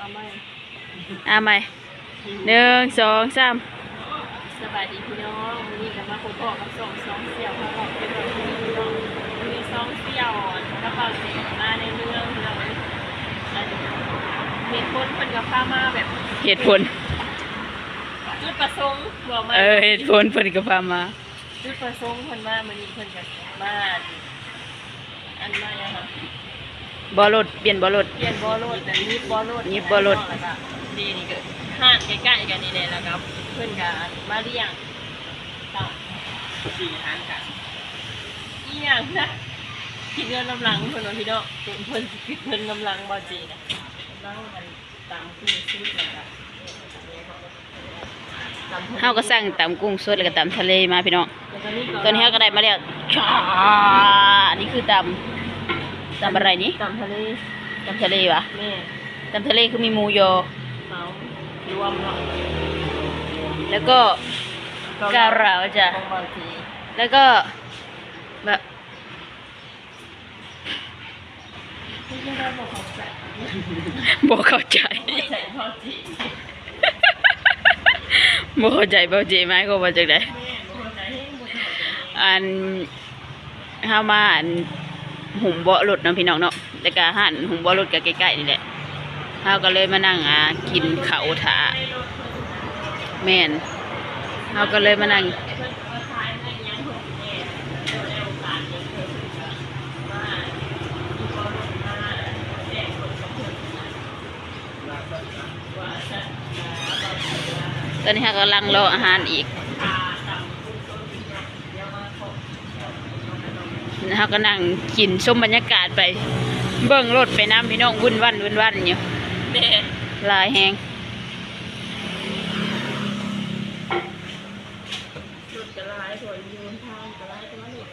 อาไม่อะใหม่หนึ่งสองสามสบายดีพี่น้องวันนี้ก็มาพบกับกับสองสองเสี่ยวมาบอกเป็นแบบนี้พี่น้องมีสองเสี่ยวกระเป๋าสีมาในเมืองพี่องอันเหตุผลเพิ่นกับข้ามาแบบเหตุผลจุดประสงค์บอกมาเออเหตุผลเพิ่นก็พามาจุดประสงค์เพิ่นมามื้อนี้เพิ่นก็มาอันมาอะค่ะ บ่รถเปลี่ยนบ่รถ เปลี่ยนบอลโลดแต่ยิบบอลโลดยิบบอลโลดแล้วก็ดีนี่ก็ห้างใกล้ๆกันนี่แหละแล้วก็เพื่อนกันมาเลี้ยงต่อสี่ห้างกันอีหยังนะคิดเงินกำลังเพิ่นว่าพี่น้องเพิ่นเพิ่นคิดเงินกำลังบ่จีนะกำลังกันตามที่ซื้อแล้วก็ตามเฮาก็สั่งตำกุ้งสดแล้วก็ตำทะเลมาพี่น้องแล้วก็นี่ก็ตอนนี้เฮาก็ได้มาแล้วช้าอันนี้คือตำ ตำอะไรนี่ตามทะเลตำทะเลวะแม่ตำทะเลคือมีหมูยอเขารวมเนาะแล้วก็กะเหราจ้ะของบ่จีแล้วก็แบบไม่ได้บอกเขาใส่บ่เข้าใจใส่บ่จีบ่เข้าใจบ่เจไหมก็ว่าจังได๋แม่บ่ใจเฮงบ่เข้าใจอันเฮามาอัน หุมเบาะรถนาะพี่น้องเนาะแล้วก็หันหุมเบาะรถก็ใกล้ๆนี่แหละเฮาก็เลยมานั่งอ่ากินข้าวถาแม่นเฮาก็เลยมานั่งตอนนี้เรากำลังรออาหารอีก เราก็นั่งกินชมบรรยากาศไป เบิ่งรถไปน้ำพี่น้องวุ่นวันวุ่นวันอยู่แม่หลายแหงหลุดกระไรหัวยูนทางกระไรตัวหลุด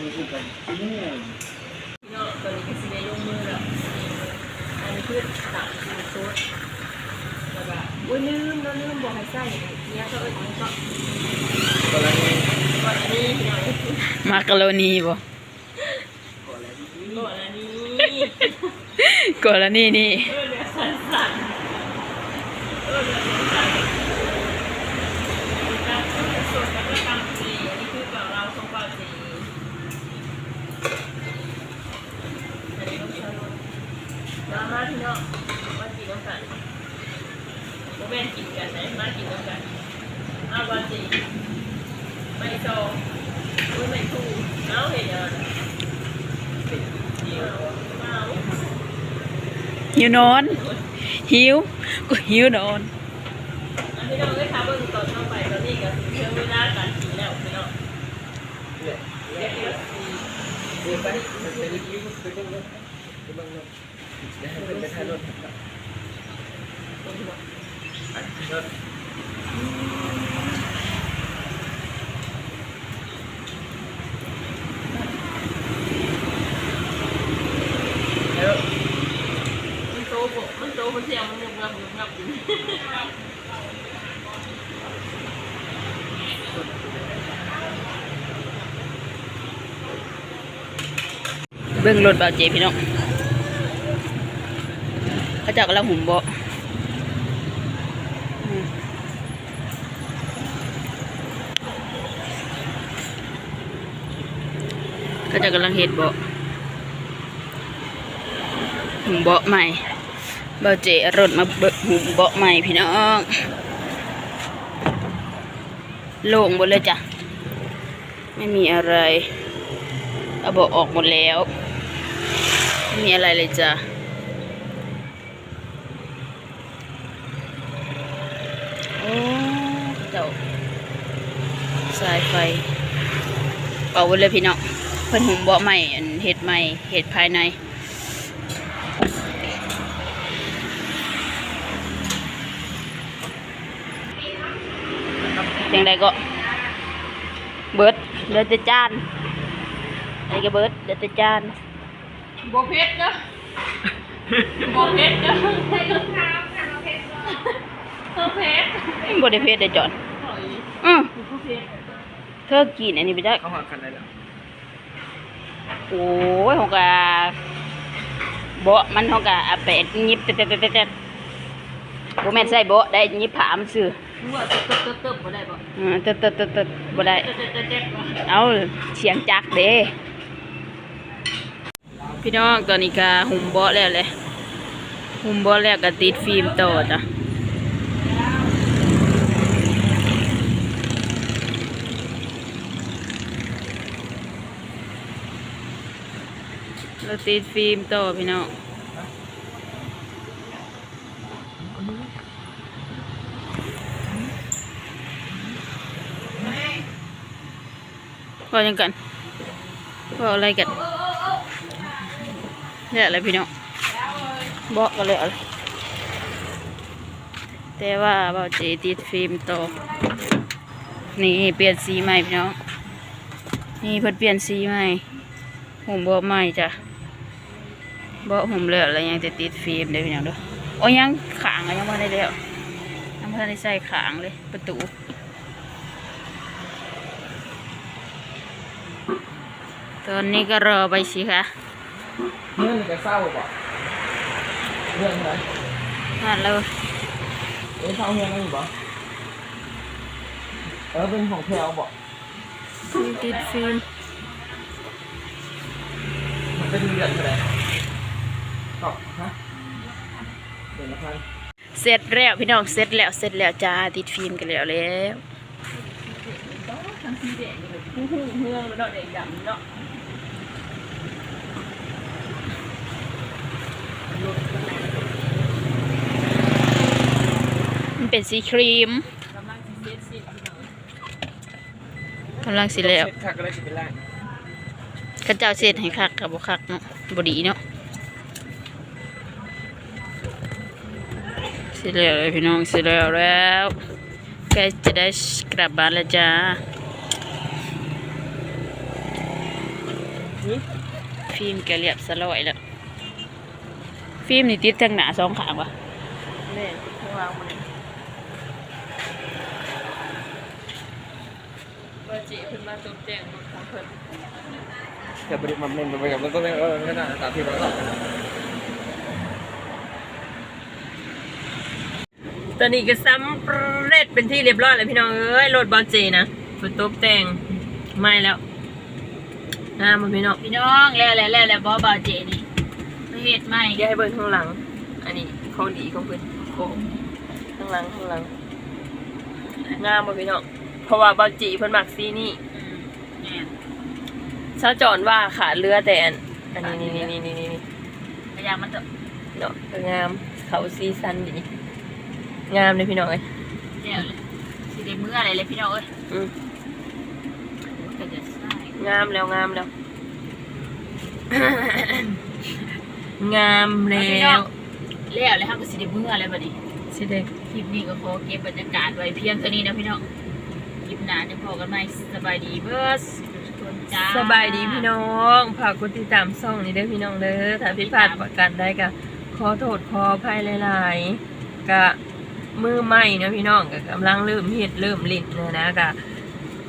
มือคือกันนี่เนาะตัวนี้ก็สิได้ยกมือแล้วอันนี้คือตักคือซุดแล้วก็อุ้ยลืมแล้วลืมบอกให้ใส่ เนี่ยก็เอ้ยมันก็กรณีก่อนอันนี้เนาะมาการโรนีบ่กรณีก่อนอันนี้กรณีนี่เออเดี๋ยวสั่นๆเออเดี๋ยวสั่นๆการสดแล้วก็ตำสีอันนี้คือเก่าเราของเก่าสีอันนี้ก็ใช้รถมามาพี่น้องมากินน้ำกันโมเมนกินกันไหนมากินน้ำกัน เอาวันสีไม่โซอุ้ไม่ถูกเอาเห็นยังเดี๋ยวมาหิวนอน หิวก็หิวนอนอันนี้เราได้ทำเบิ่งตอนเข้าไปตอนนี้ก็เชื่อเวลาการกินแล้วพี่น้องเนี่ยเดี๋ยวเดี๋ยวสีเดี๋ยวไปมันเป็นลิ้นเป็นเรื่องเป็นเรื่องเดี๋ยวให้เป็นไปทางรถครับ คนหัว รถ มันโตบ่มันโตมันเสียงมันงุบงับงุบงับอยู่ เบิ่งรถเบาเจพี่น้องเขาจ้ากำลังหุ่มเบเขาจ้ากำลังเฮ็ดเบหุมเบใหม่ บาเจเอารถมาเบิกหุมเบาะใหม่พี่น้องโล่งหมดเลยจ้ะ ไม่มีอะไรเอาเบาะออกหมดแล้ว ไม่มีอะไรเลยจ้ะโอ้เจ้าสายไฟเป่าไว้เลยพี่น้องเพิ่นหุมเบาะใหม่เห็ดใหม่เห็ดภายใน อย่างไรก็เบิดเดือดแต่จานไอ้ก็เบิดเดือดแต่จานบ่เพชรเนาะบ่เพชรเนาะให้รองเท้าค่ะบ่เพชรเนาะเพชรบริเพศได้จอนถอยอือคือเพชรเธอกินอันนี้ไปได้เขาหอดกันได้แล้วเโอ้ยเขาก็เบาะมันเขาก็อาแปดยิบเตะเตะเตะเตะบ่แม่นใส่เบาะได้ยิบผามันซื่อ รู้ว่าตึ๊บตึ๊บตึ๊บตึ๊บบ่ได้บ่อืมเตะเตะเตะเตะบ่ได้เจ็ดเจ็ดเจ็ดบ่เอาเสียงจักเด้พี่น้องตอนนี้ก็หุ่มเบาะแล้วเลยหุ่มเบาะแล้วก็ติดฟิล์มต่อจ้ะเราติดฟิล์มต่อพี่น้อง พอยังกันพออะไรกันเนี่ยอะไรพี่น้องเบอกกันเลยอะไรแต่ว่าเบาเจติดฟิล์มต่อนี่เปลี่ยนสีใหม่พี่น้องนี่เพิ่นเปลี่ยนสีใหม่ผมเบาใหม่จ้ะเบาะผมเลยอะไรยังจะติดฟิล์มเด้อพี่น้องเด้อโอ้ยยังขางยังไม่ได้แล้วยังไม่ได้ใส่ขางเลยประตู ตอนนี้ก็รอไปสิคะเรื่องมันจะเศร้าบ่เรื่องอะไรนั่นเลยเอ้ยเศร้าเรื่องอะไรอยู่บ่เออเป็นของแพลวบ่ติดฟิล์มมันเป็นเดือนเท่าไหร่ตอบฮะเดือนละพันเสร็จแล้วพี่น้องเสร็จแล้วเสร็จแล้วจ้าติดฟิล์มกันแล้วแล้ว ทั้งสีแดงเลยหูหูเฮืองแล้วเนาะแดงดำเนาะมันเป็นสีครีมกำลังสิเซ็ตสิพี่น้องกำลังสิแล้วเช็ดคักก็ได้สิเป็นแรกเข้าเจ้าเสร็จให้คักกับบ่คักเนาะบดีเนาะเสร็จแล้วเลยพี่น้องเสร็จแล้วแล้วใกล้จะได้กลับบ้านแล้วจ้า ฟิล์มแกเรียบสลอยแล้ว ฟิล์มนี่ติดทั้งหนาสองขางวะแม่ข้างล่างมันว่าเจเพิ่นมาตกแต่งรถของเพิ่นแต่บริมันมันไปกับมันก็ไม่เออไม่น่าตามที่เราตอบตอนนี้ก็สำเร็จเป็นที่เรียบร้อยแล้วพี่น้องเอ้ยรถบอลเจนะฝนตกแต่งไม่แล้ว งามบ่พี่น้องพี่น้องแล้วแล้วแล้วแล้วบ่บ่าวเจนี่ประเฮ็ดใหม่เดี๋ยวให้เบิ่งข้างหลัง อันนี้ของดีของเพิ่นโค้งข้างหลังข้างหลัง งามบ่พี่น้องเพราะว่าบอลจีเพิ่นมักสีนี่อืมแม่นชาวจอนว่าขาเรือแต่อันอันนี้นี่นี่นี่นี่นี่พยายามมันเถอะเนาะก็งามเขาซีซันดีงามเลยพี่น้องเอ้ยเดี๋ยวเลยสิได้มื้ออะไรเลยพี่น้องเอ้ยอืมก็จะใช่ งามแล้วงามแล้ว งามแล้วแล้วแล้วเฮาก็สิได้มื้ออะไรบัดนี้สิเด็กคลิปนี้ก็ขอเก็บบรรยากาศไว้เพียงเท่านี้นะพี่น้องคลิปหน้าจะพบกันใหม่สบายดีเบิร์สทุกคนจ้าสบายดีพี่น้องฝากกดติดตามช่องนี้เด้อพี่น้องเด้อถ้าผิดพลาดประการได้ก็ขอโทษขออภัยหลายๆก็มือใหม่เนาะพี่น้องก็กำลังเริ่มเฮ็ดเริ่มลิ้นนะนะก็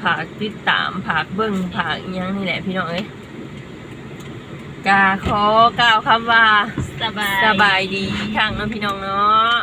ฝากติดตามฝากเบิ่งฝากอิหยังนี่แหละพี่น้องเอ้ยกาขอกล่าวคำว่าสบายสบายดีทางเนาะพี่น้องเนาะ